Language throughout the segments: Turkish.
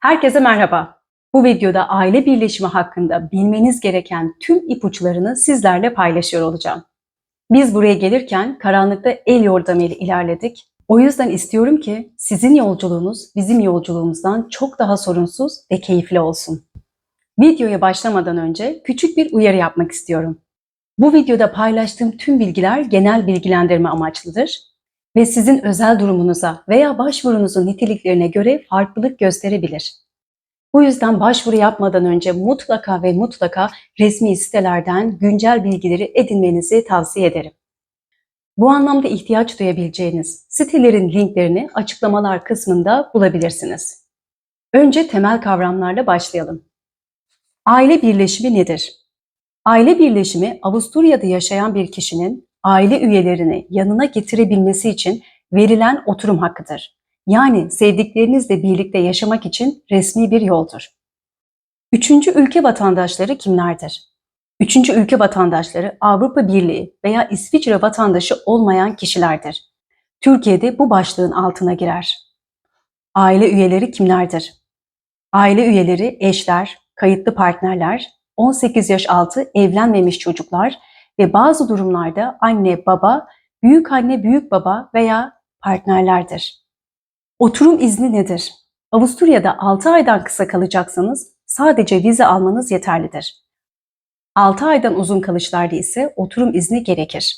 Herkese merhaba. Bu videoda aile birleşimi hakkında bilmeniz gereken tüm ipuçlarını sizlerle paylaşıyor olacağım. Biz buraya gelirken karanlıkta el yordamıyla ilerledik. O yüzden istiyorum ki sizin yolculuğunuz bizim yolculuğumuzdan çok daha sorunsuz ve keyifli olsun. Videoya başlamadan önce küçük bir uyarı yapmak istiyorum. Bu videoda paylaştığım tüm bilgiler genel bilgilendirme amaçlıdır ve sizin özel durumunuza veya başvurunuzun niteliklerine göre farklılık gösterebilir. Bu yüzden başvuru yapmadan önce mutlaka ve mutlaka resmi sitelerden güncel bilgileri edinmenizi tavsiye ederim. Bu anlamda ihtiyaç duyabileceğiniz sitelerin linklerini açıklamalar kısmında bulabilirsiniz. Önce temel kavramlarla başlayalım. Aile birleşimi nedir? Aile birleşimi Avusturya'da yaşayan bir kişinin aile üyelerini yanına getirebilmesi için verilen oturum hakkıdır. Yani sevdiklerinizle birlikte yaşamak için resmi bir yoldur. Üçüncü ülke vatandaşları kimlerdir? Üçüncü ülke vatandaşları Avrupa Birliği veya İsviçre vatandaşı olmayan kişilerdir. Türkiye'de bu başlığın altına girer. Aile üyeleri kimlerdir? Aile üyeleri eşler, kayıtlı partnerler, 18 yaş altı evlenmemiş çocuklar ve bazı durumlarda anne, baba, büyük anne, büyük baba veya partnerlerdir. Oturum izni nedir? Avusturya'da 6 aydan kısa kalacaksanız sadece vize almanız yeterlidir. 6 aydan uzun kalışlarda ise oturum izni gerekir.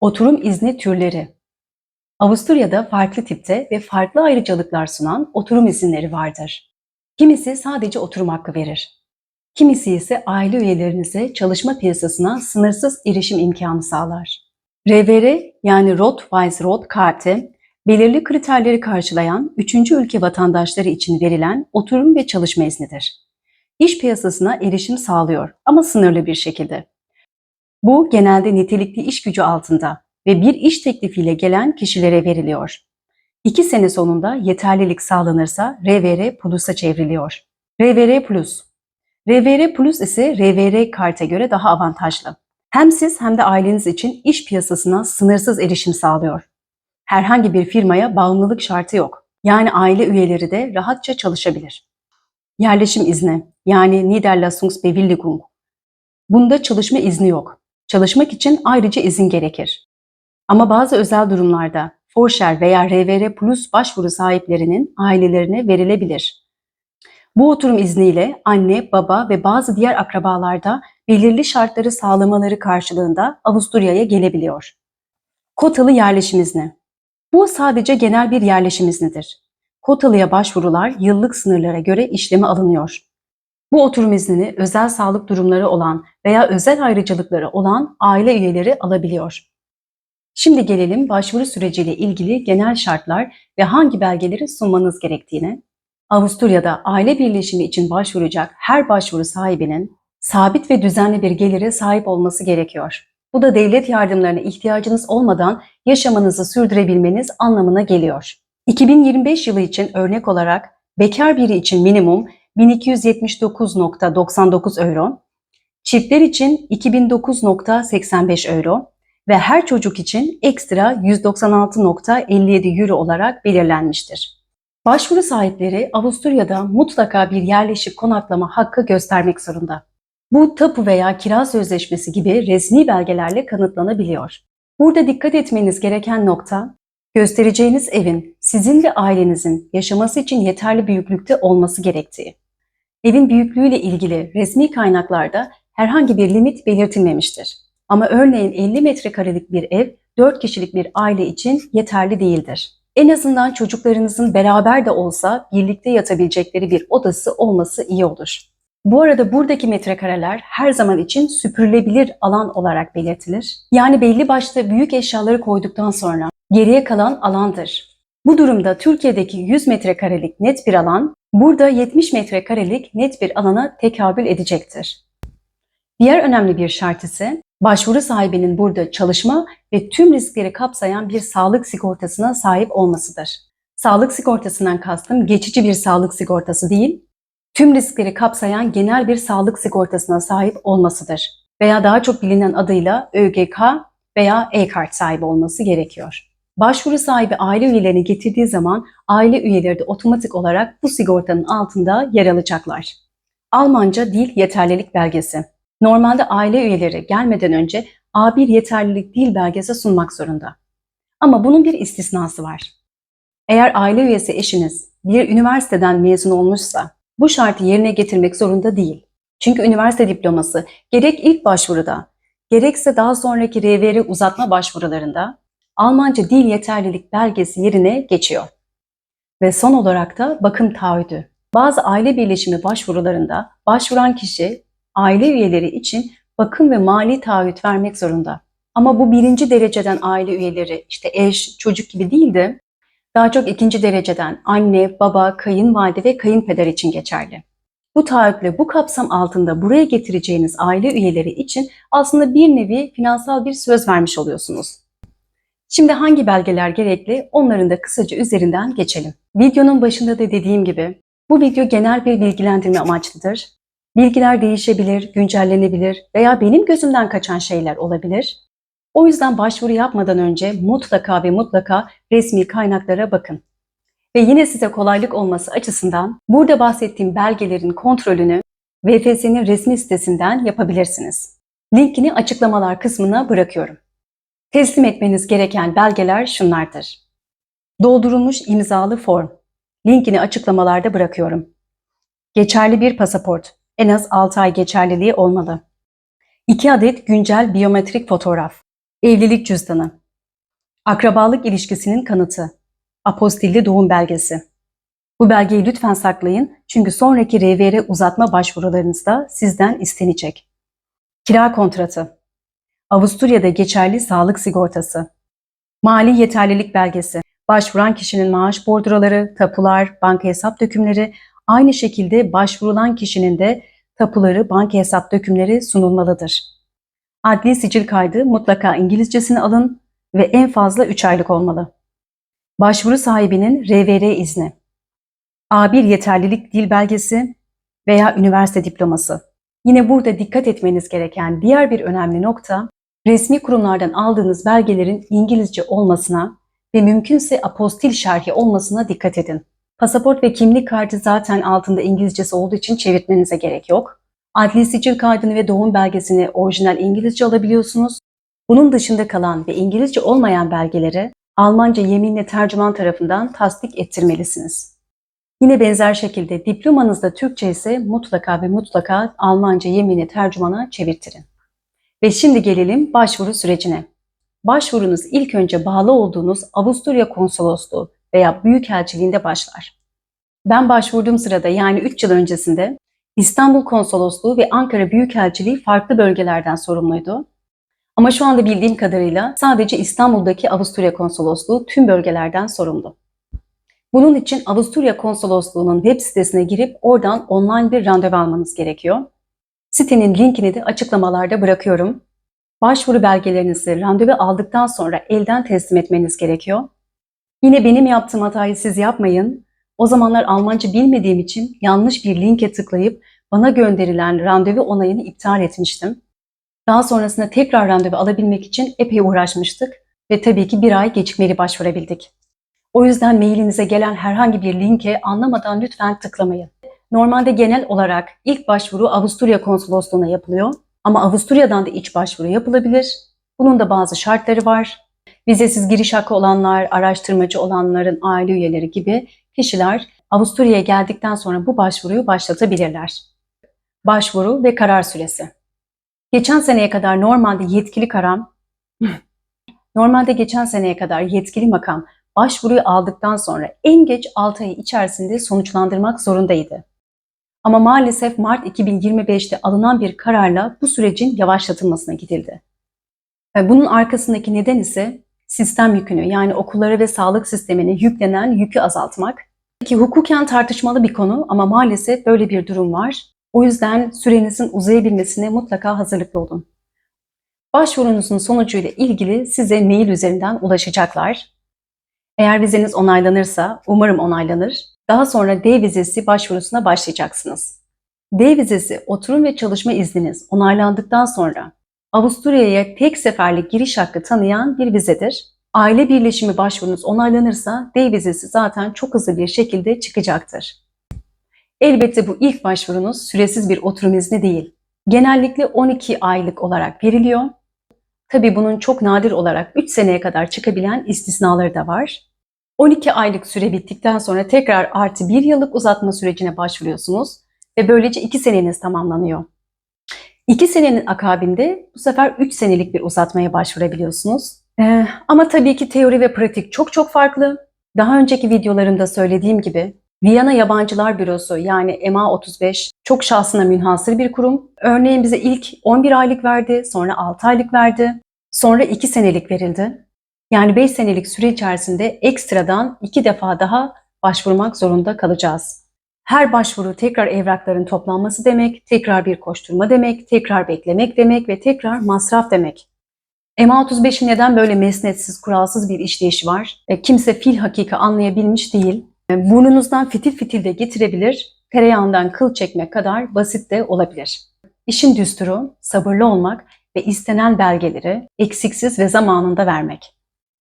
Oturum izni türleri Avusturya'da farklı tipte ve farklı ayrıcalıklar sunan oturum izinleri vardır. Kimisi sadece oturum hakkı verir. Kimisi ise aile üyelerinize çalışma piyasasına sınırsız erişim imkanı sağlar. RVR yani Rot-Weiss Rot kartı belirli kriterleri karşılayan 3. ülke vatandaşları için verilen oturum ve çalışma iznidir. İş piyasasına erişim sağlıyor ama sınırlı bir şekilde. Bu genelde nitelikli iş gücü altında ve bir iş teklifiyle gelen kişilere veriliyor. İki sene sonunda yeterlilik sağlanırsa RVR Plus'a çevriliyor. RVR Plus RVR Plus ise RVR karta göre daha avantajlı. Hem siz hem de aileniz için iş piyasasına sınırsız erişim sağlıyor. Herhangi bir firmaya bağımlılık şartı yok. Yani aile üyeleri de rahatça çalışabilir. Yerleşim izni yani Niederlassungsbewilligung. Bunda çalışma izni yok. Çalışmak için ayrıca izin gerekir. Ama bazı özel durumlarda Forscher veya RVR Plus başvuru sahiplerinin ailelerine verilebilir. Bu oturum izniyle anne, baba ve bazı diğer akrabalarda belirli şartları sağlamaları karşılığında Avusturya'ya gelebiliyor. Kotalı yerleşim izni. Bu sadece genel bir yerleşim iznidir. Kotalıya başvurular yıllık sınırlara göre işleme alınıyor. Bu oturum iznini özel sağlık durumları olan veya özel ayrıcalıkları olan aile üyeleri alabiliyor. Şimdi gelelim başvuru süreciyle ilgili genel şartlar ve hangi belgeleri sunmanız gerektiğine. Avusturya'da aile birleşimi için başvuracak her başvuru sahibinin sabit ve düzenli bir gelire sahip olması gerekiyor. Bu da devlet yardımlarına ihtiyacınız olmadan yaşamınızı sürdürebilmeniz anlamına geliyor. 2025 yılı için örnek olarak bekar biri için minimum 1279.99 euro, çiftler için 2009.85 euro ve her çocuk için ekstra 196.57 euro olarak belirlenmiştir. Başvuru sahipleri Avusturya'da mutlaka bir yerleşik konaklama hakkı göstermek zorunda. Bu tapu veya kira sözleşmesi gibi resmi belgelerle kanıtlanabiliyor. Burada dikkat etmeniz gereken nokta, göstereceğiniz evin sizin ve ailenizin yaşaması için yeterli büyüklükte olması gerektiği. Evin büyüklüğüyle ilgili resmi kaynaklarda herhangi bir limit belirtilmemiştir. Ama örneğin 50 metrekarelik bir ev 4 kişilik bir aile için yeterli değildir. En azından çocuklarınızın beraber de olsa birlikte yatabilecekleri bir odası olması iyi olur. Bu arada buradaki metrekareler her zaman için süpürülebilir alan olarak belirtilir. Yani belli başta büyük eşyaları koyduktan sonra geriye kalan alandır. Bu durumda Türkiye'deki 100 metrekarelik net bir alan burada 70 metrekarelik net bir alana tekabül edecektir. Diğer önemli bir şart ise başvuru sahibinin burada çalışma ve tüm riskleri kapsayan bir sağlık sigortasına sahip olmasıdır. Sağlık sigortasından kastım geçici bir sağlık sigortası değil, tüm riskleri kapsayan genel bir sağlık sigortasına sahip olmasıdır. Veya daha çok bilinen adıyla ÖGK veya E-kart sahibi olması gerekiyor. Başvuru sahibi aile üyelerini getirdiği zaman aile üyeleri de otomatik olarak bu sigortanın altında yer alacaklar. Almanca dil yeterlilik belgesi. Normalde aile üyeleri gelmeden önce A1 yeterlilik dil belgesi sunmak zorunda. Ama bunun bir istisnası var. Eğer aile üyesi eşiniz bir üniversiteden mezun olmuşsa bu şartı yerine getirmek zorunda değil. Çünkü üniversite diploması gerek ilk başvuruda gerekse daha sonraki RVR uzatma başvurularında Almanca dil yeterlilik belgesi yerine geçiyor. Ve son olarak da bakım taahhüdü. Bazı aile birleşimi başvurularında başvuran kişi aile üyeleri için bakım ve mali taahhüt vermek zorunda. Ama bu birinci dereceden aile üyeleri işte eş, çocuk gibi değil de daha çok ikinci dereceden anne, baba, kayınvalide ve kayınpeder için geçerli. Bu taahhütle bu kapsam altında buraya getireceğiniz aile üyeleri için aslında bir nevi finansal bir söz vermiş oluyorsunuz. Şimdi hangi belgeler gerekli onların da kısaca üzerinden geçelim. Videonun başında da dediğim gibi bu video genel bir bilgilendirme amaçlıdır. Bilgiler değişebilir, güncellenebilir veya benim gözümden kaçan şeyler olabilir. O yüzden başvuru yapmadan önce mutlaka ve mutlaka resmi kaynaklara bakın. Ve yine size kolaylık olması açısından burada bahsettiğim belgelerin kontrolünü VFS'nin resmi sitesinden yapabilirsiniz. Linkini açıklamalar kısmına bırakıyorum. Teslim etmeniz gereken belgeler şunlardır. Doldurulmuş imzalı form. Linkini açıklamalarda bırakıyorum. Geçerli bir pasaport. En az 6 ay geçerliliği olmalı. 2 adet güncel biyometrik fotoğraf. Evlilik cüzdanı. Akrabalık ilişkisinin kanıtı. Apostilli doğum belgesi. Bu belgeyi lütfen saklayın çünkü sonraki RVR uzatma başvurularınızda sizden istenecek. Kira kontratı. Avusturya'da geçerli sağlık sigortası. Mali yeterlilik belgesi. Başvuran kişinin maaş bordroları, tapular, banka hesap dökümleri, aynı şekilde başvurulan kişinin de tapuları, banka hesap dökümleri sunulmalıdır. Adli sicil kaydı mutlaka İngilizcesini alın ve en fazla 3 aylık olmalı. Başvuru sahibinin RVR izni. A1 yeterlilik dil belgesi veya üniversite diploması. Yine burada dikkat etmeniz gereken diğer bir önemli nokta, resmi kurumlardan aldığınız belgelerin İngilizce olmasına ve mümkünse apostil şerhi olmasına dikkat edin. Pasaport ve kimlik kartı zaten altında İngilizcesi olduğu için çevirtmenize gerek yok. Adli sicil kaydını ve doğum belgesini orijinal İngilizce alabiliyorsunuz. Bunun dışında kalan ve İngilizce olmayan belgeleri Almanca yeminle tercüman tarafından tasdik ettirmelisiniz. Yine benzer şekilde diplomanızda Türkçe ise mutlaka ve mutlaka Almanca yeminle tercümana çevirtirin. Ve şimdi gelelim başvuru sürecine. Başvurunuz ilk önce bağlı olduğunuz Avusturya Konsolosluğu veya Büyükelçiliğinde başlar. Ben başvurduğum sırada yani 3 yıl öncesinde İstanbul Konsolosluğu ve Ankara Büyükelçiliği farklı bölgelerden sorumluydu. Ama şu anda bildiğim kadarıyla sadece İstanbul'daki Avusturya Konsolosluğu tüm bölgelerden sorumlu. Bunun için Avusturya Konsolosluğu'nun web sitesine girip oradan online bir randevu almanız gerekiyor. Sitenin linkini de açıklamalarda bırakıyorum. Başvuru belgelerinizi randevu aldıktan sonra elden teslim etmeniz gerekiyor. Yine benim yaptığım hatayı siz yapmayın. O zamanlar Almanca bilmediğim için yanlış bir linke tıklayıp bana gönderilen randevu onayını iptal etmiştim. Daha sonrasında tekrar randevu alabilmek için epey uğraşmıştık ve tabii ki bir ay gecikmeli başvurabildik. O yüzden mailinize gelen herhangi bir linke anlamadan lütfen tıklamayın. Normalde genel olarak ilk başvuru Avusturya Konsolosluğu'na yapılıyor ama Avusturya'dan da iç başvuru yapılabilir. Bunun da bazı şartları var. Vizesiz giriş hakkı olanlar, araştırmacı olanların aile üyeleri gibi kişiler Avusturya'ya geldikten sonra bu başvuruyu başlatabilirler. Başvuru ve karar süresi. Geçen seneye kadar normalde yetkili karam, normalde geçen seneye kadar yetkili makam başvuruyu aldıktan sonra en geç 6 ay içerisinde sonuçlandırmak zorundaydı. Ama maalesef Mart 2025'te alınan bir kararla bu sürecin yavaşlatılmasına gidildi. Bunun arkasındaki neden ise sistem yükünü yani okullara ve sağlık sistemine yüklenen yükü azaltmak. Ki hukuken tartışmalı bir konu ama maalesef böyle bir durum var. O yüzden sürenizin uzayabilmesine mutlaka hazırlıklı olun. Başvurunuzun sonucuyla ilgili size mail üzerinden ulaşacaklar. Eğer vizeniz onaylanırsa, umarım onaylanır, daha sonra D vizesi başvurusuna başlayacaksınız. D vizesi oturum ve çalışma izniniz onaylandıktan sonra Avusturya'ya tek seferlik giriş hakkı tanıyan bir vizedir. Aile birleşimi başvurunuz onaylanırsa D vizesi zaten çok hızlı bir şekilde çıkacaktır. Elbette bu ilk başvurunuz süresiz bir oturum izni değil. Genellikle 12 aylık olarak veriliyor. Tabi bunun çok nadir olarak 3 seneye kadar çıkabilen istisnaları da var. 12 aylık süre bittikten sonra tekrar artı 1 yıllık uzatma sürecine başvuruyorsunuz ve böylece 2 seneniz tamamlanıyor. 2 senenin akabinde bu sefer 3 senelik bir uzatmaya başvurabiliyorsunuz. Ee, ama tabii ki teori ve pratik çok çok farklı. Daha önceki videolarımda söylediğim gibi Viyana Yabancılar Bürosu yani EMA 35 çok şahsına münhasır bir kurum. Örneğin bize ilk 11 aylık verdi, sonra 6 aylık verdi, sonra 2 senelik verildi. Yani 5 senelik süre içerisinde ekstradan 2 defa daha başvurmak zorunda kalacağız. Her başvuru tekrar evrakların toplanması demek, tekrar bir koşturma demek, tekrar beklemek demek ve tekrar masraf demek. MA35'in neden böyle mesnetsiz, kuralsız bir işleyişi var? E, kimse fil hakika anlayabilmiş değil. E, burnunuzdan fitil fitil de getirebilir, tereyağından kıl çekmek kadar basit de olabilir. İşin düsturu sabırlı olmak ve istenen belgeleri eksiksiz ve zamanında vermek.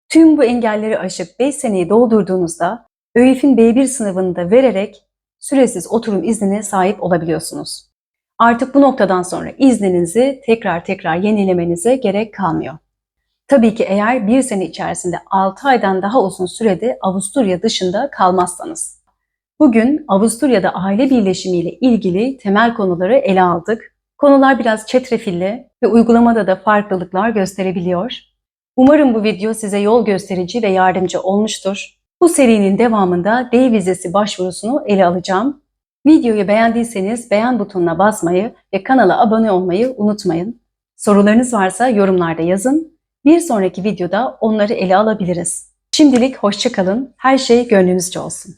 Tüm bu engelleri aşıp 5 seneyi doldurduğunuzda ÖİF'in B1 sınavını da vererek süresiz oturum iznine sahip olabiliyorsunuz. Artık bu noktadan sonra izninizi tekrar tekrar yenilemenize gerek kalmıyor. Tabii ki eğer bir sene içerisinde 6 aydan daha uzun sürede Avusturya dışında kalmazsanız. Bugün Avusturya'da aile birleşimiyle ilgili temel konuları ele aldık. Konular biraz çetrefilli ve uygulamada da farklılıklar gösterebiliyor. Umarım bu video size yol gösterici ve yardımcı olmuştur. Bu serinin devamında D vizesi başvurusunu ele alacağım. Videoyu beğendiyseniz beğen butonuna basmayı ve kanala abone olmayı unutmayın. Sorularınız varsa yorumlarda yazın. Bir sonraki videoda onları ele alabiliriz. Şimdilik hoşçakalın. Her şey gönlünüzce olsun.